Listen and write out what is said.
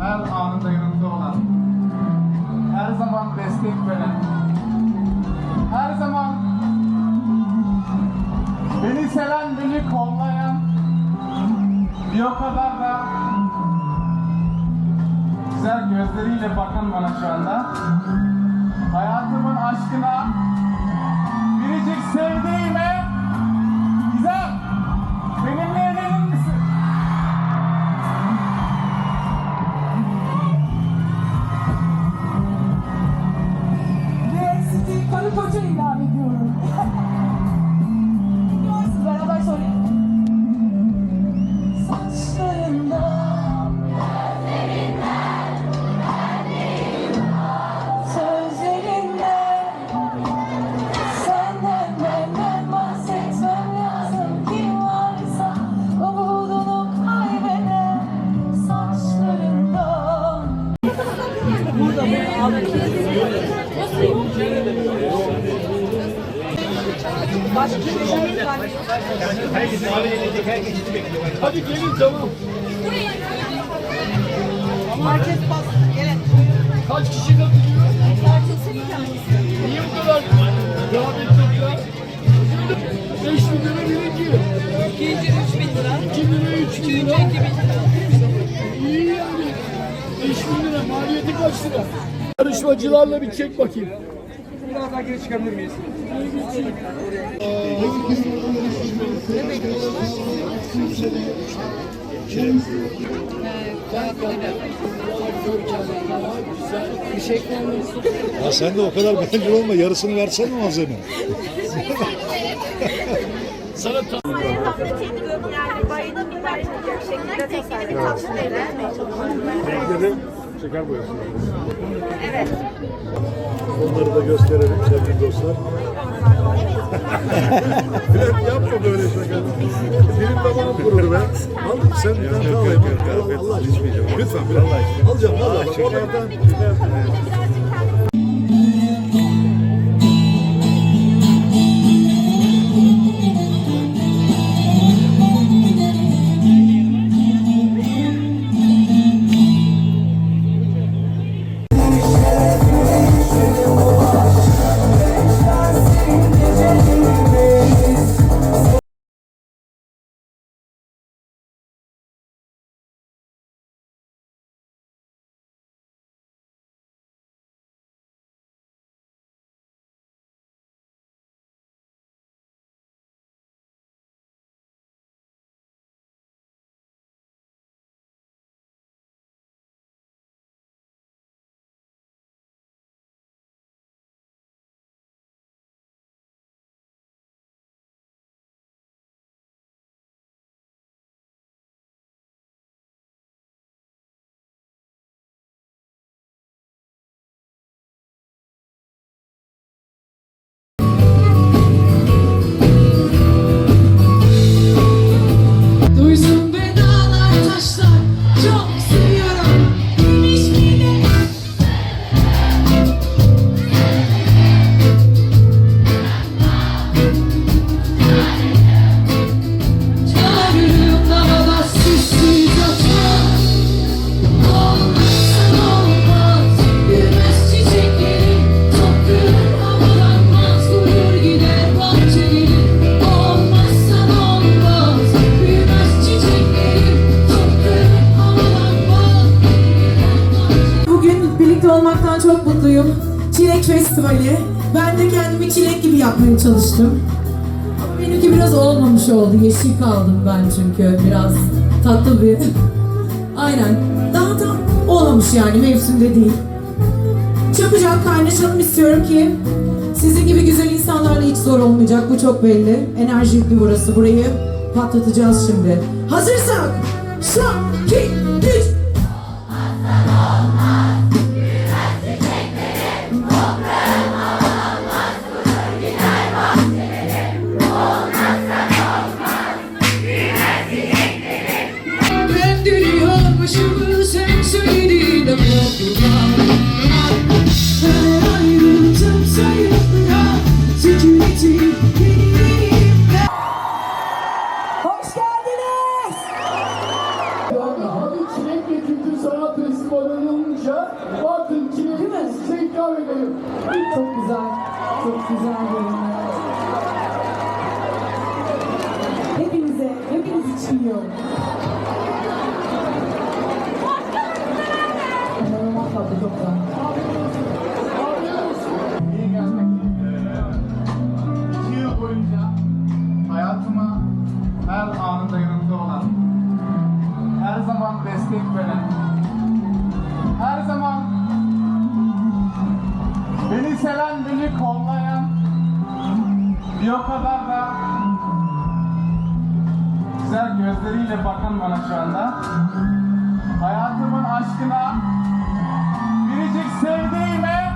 her anında yanımda olan, her zaman destek veren, her zaman beni seven, beni kollayan, bir o kadar da güzel gözleriyle bakan bana şu anda. Hayatımın aşkına, Hadi gelin tamam. Herkes bas. Gelin. Kaç kişi katılıyor? Niye bu kadar rağbetlikler? 5 bin lira birinci. İkinci 3 bin lira. 2 lira 3 bin Üçüncü 2 lira. bin lira. İyi yani. 5 bin lira maliyeti kaç lira? Yarışmacılarla bir çek bakayım. Biraz daha geri çıkabilir miyiz? Ya sen de o kadar bencil olma. Yarısını versene malzeme. Sana ta- Yani bayına bir başlayacak şekilde teknik bir tatlı vermeye çalışıyorum. Renkleri şeker boyası. Evet. Onları da gösterelim sevgili dostlar. Bülent yapma böyle şaka. Dilim damağım kurur be. Al sen bir tane daha alayım. Allah Allah. Lütfen Bülent. Alacağım. Allah aşkına. Olmaktan çok mutluyum. Çilek Festivali. Ben de kendimi çilek gibi yapmaya çalıştım. Ama benimki biraz olmamış oldu. Yeşil kaldım ben çünkü. Biraz tatlı bir... Aynen. Daha tam olmamış yani mevsimde değil. Çabucak kaynaşalım istiyorum ki sizin gibi güzel insanlarla hiç zor olmayacak. Bu çok belli. Enerji yüklü burası. Burayı patlatacağız şimdi. Hazırsak. Son, iki, ısmarlanınca bakın ki Değil mi? size ikram edelim. Çok güzel, çok güzel görünüyor. Hepinize, hepiniz için yiyorum. İnanılmaz tatlı, çok güzel. Boyunca her anında yanımda olan, her zaman destek veren, her zaman beni seven, beni kollayan, bir o kadar da güzel gözleriyle bakan bana şu anda. Hayatımın aşkına, biricik sevdiğime!